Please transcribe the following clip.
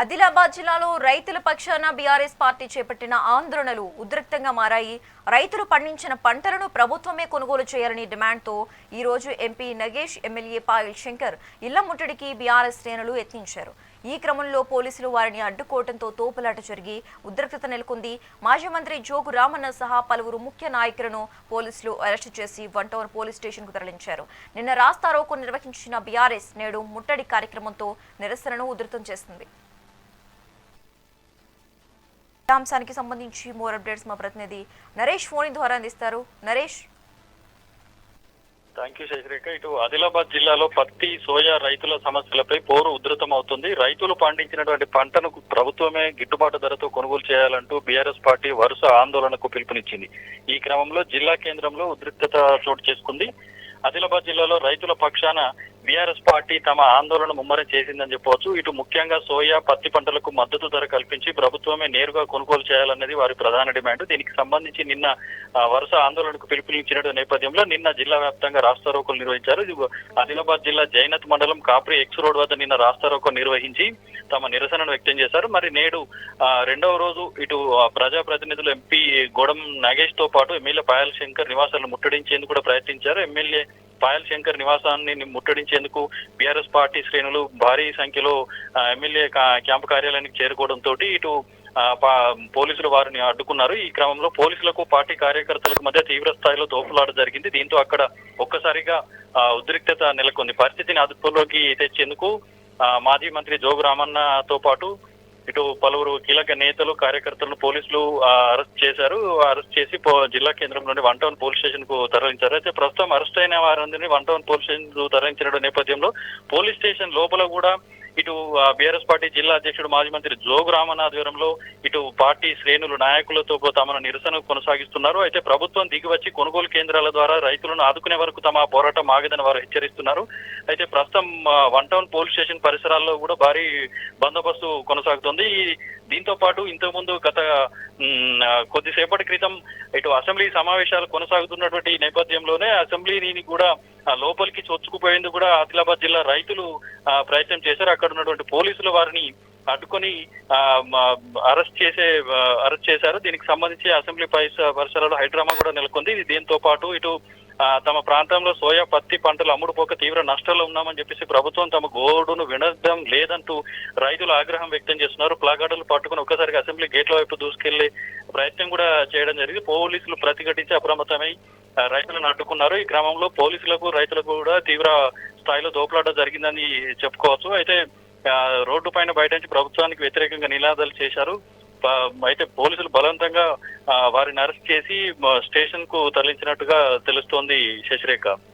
ఆదిలాబాద్ జిల్లాలో రైతుల పక్షాన బీఆర్ఎస్ పార్టీ చేపట్టిన ఆందోళనలు ఉద్రిక్తంగా మారాయి. రైతులు పండించిన పంటలను ప్రభుత్వమే కొనుగోలు చేయాలని డిమాండ్తో ఈ రోజు ఎంపీ నగేష్ ఎమ్మెల్యే పాయల్ శంకర్ ఇళ్ళ ముట్టడికి బీఆర్ఎస్ శ్రేణులు యత్నించారు. ఈ క్రమంలో పోలీసులు వారిని అడ్డుకోవడంతో తోపులాట జరిగి ఉద్రిక్తత నెలకొంది. మాజీ మంత్రి జోగు రామన్న సహా పలువురు ముఖ్య నాయకులను పోలీసులు అరెస్టు చేసి వన్ టౌన్ పోలీస్ స్టేషన్కు తరలించారు. నిన్న రాస్తారోకు నిర్వహించిన బీఆర్ఎస్ నేడు ముట్టడి కార్యక్రమంతో నిరసనను ఉధృతం చేస్తుంది అంశానికి సంబంధించి మోర్ అప్డేట్స్ మా ప్రతినిధి నరేష్ ఫోన్ ద్వారా అందిస్తారు. నరేష్. థ్యాంక్ యూ శశిరేఖ ఇటు ఆదిలాబాద్ జిల్లాలో పత్తి సోయా రైతుల సమస్యలపై పోరు ఉధృతం అవుతుంది రైతులు పండించినటువంటి పంటను ప్రభుత్వమే గిట్టుబాటు ధరతో కొనుగోలు చేయాలంటూ బీఆర్ఎస్ పార్టీ వరుస ఆందోళనకు పిలుపునిచ్చింది. ఈ క్రమంలో జిల్లా కేంద్రంలో ఉద్రిక్తత చోటు చేసుకుంది. ఆదిలాబాద్ జిల్లాలో రైతుల పక్షాన బీఆర్ఎస్ పార్టీ తమ ఆందోళన ముమ్మరం చేసిందని చెప్పవచ్చు. ఇటు ముఖ్యంగా సోయా పత్తి పంటలకు మద్దతు ధర కల్పించి ప్రభుత్వమే నేరుగా కొనుగోలు చేయాలన్నది వారి ప్రధాన డిమాండ్. దీనికి సంబంధించి నిన్న వరుస ఆందోళనకు పిలుపునిచ్చిన నేపథ్యంలో నిన్న జిల్లా వ్యాప్తంగా రాస్తారోకోలు నిర్వహించారు. ఆదిలాబాద్ జిల్లా జైనత్ మండలం కాప్రి ఎక్స్ రోడ్ వద్ద నిన్న రాస్తారోకో నిర్వహించి తమ నిరసనను వ్యక్తం చేశారు. మరి నేడు రెండవ రోజు ఇటు ప్రజాప్రతినిధులు ఎంపీ గోడం నాగేష్తో పాటు ఎమ్మెల్యే పాయల్ శంకర్ నివాసాలను ముట్టడించేందుకు కూడా ప్రయత్నించారు. ఎమ్మెల్యే పాయల్ శంకర్ నివాసాన్ని ముట్టడించేందుకు బీఆర్ఎస్ పార్టీ శ్రేణులు భారీ సంఖ్యలో ఎమ్మెల్యే క్యాంపు కార్యాలయానికి చేరుకోవడంతో ఇటు పోలీసులు వారిని అడ్డుకున్నారు. ఈ క్రమంలో పోలీసులకు పార్టీ కార్యకర్తలకు మధ్య తీవ్ర స్థాయిలో దోపులాట జరిగింది. దీంతో అక్కడ ఒక్కసారిగా ఉద్రిక్తత నెలకొంది. పరిస్థితిని అదుపులోకి తెచ్చేందుకు ఆ, మాజీ మంత్రి జోగు రామన్నతో పాటు ఇటు పలువురు కీలక నేతలు కార్యకర్తలను పోలీసులు అరెస్ట్ చేశారు. అరెస్ట్ చేసి జిల్లా కేంద్రంలోని వన్ టౌన్ పోలీస్ స్టేషన్కు తరలించారు. అయితే ప్రస్తుతం అరెస్ట్ అయిన వారందరినీ వన్ టౌన్ పోలీస్ స్టేషన్కు తరలించిన నేపథ్యంలో పోలీస్ స్టేషన్ లోపల కూడా ఇటు బీఆర్ఎస్ పార్టీ జిల్లా అధ్యక్షుడు మాజీ మంత్రి జోగు రామన్ ఆధ్వర్యంలో ఇటు పార్టీ శ్రేణులు నాయకులతో తమ నిరసన కొనసాగిస్తున్నారు. అయితే ప్రభుత్వం దిగివచ్చి కొనుగోలు కేంద్రాల ద్వారా రైతులను ఆదుకునే వరకు తమ పోరాటం ఆగదని వారు హెచ్చరిస్తున్నారు. అయితే ప్రస్తుతం వన్ టౌన్ పోలీస్ స్టేషన్ పరిసరాల్లో కూడా భారీ బందోబస్తు కొనసాగుతుంది. ఈ- దీంతో పాటు ఇంతకుముందు గత కొద్దిసేపటి క్రితం ఇటు అసెంబ్లీ సమావేశాలు కొనసాగుతున్నటువంటి ఈ నేపథ్యంలోనే అసెంబ్లీని కూడా లోపలికి చొచ్చుకుపోయేందుకు కూడా ఆదిలాబాద్ జిల్లా రైతులు ప్రయత్నం చేశారు. అక్కడ ఉన్నటువంటి పోలీసులు వారిని అడ్డుకొని అరెస్ట్ చేసే అరెస్ట్ చేశారు. దీనికి సంబంధించి అసెంబ్లీ పరిస- పరిసరాల్లో హైడ్రామా కూడా నెలకొంది. దీంతో పాటు ఇటు ఆ, తమ ప్రాంతంలో సోయా పత్తి పంటలు అమ్ముడుపోక తీవ్ర నష్టాల్లో ఉన్నామని చెప్పేసి ప్రభుత్వం తమ గోడును వినడం లేదంటూ రైతులు ఆగ్రహం వ్యక్తం చేస్తున్నారు. ప్లాగార్డులు పట్టుకుని ఒక్కసారిగా అసెంబ్లీ గేట్ల వైపు దూసుకెళ్ళే ప్రయత్నం కూడా చేయడం జరిగింది. పోలీసులు ప్రతిఘటించి అప్రమత్తమై రైతులను అడ్డుకున్నారు. ఈ క్రమంలో పోలీసులకు రైతులకు కూడా తీవ్ర స్థాయిలో దోపులాట జరిగిందని చెప్పుకోవచ్చు. అయితే రోడ్డు పైన బయట నుంచి ప్రభుత్వానికి వ్యతిరేకంగా నినాదాలు చేశారు. అయితే పోలీసులు బలవంతంగా వారిని అరెస్ట్ చేసి స్టేషన్కు తరలించినట్టుగా తెలుస్తోంది శశిరేఖ.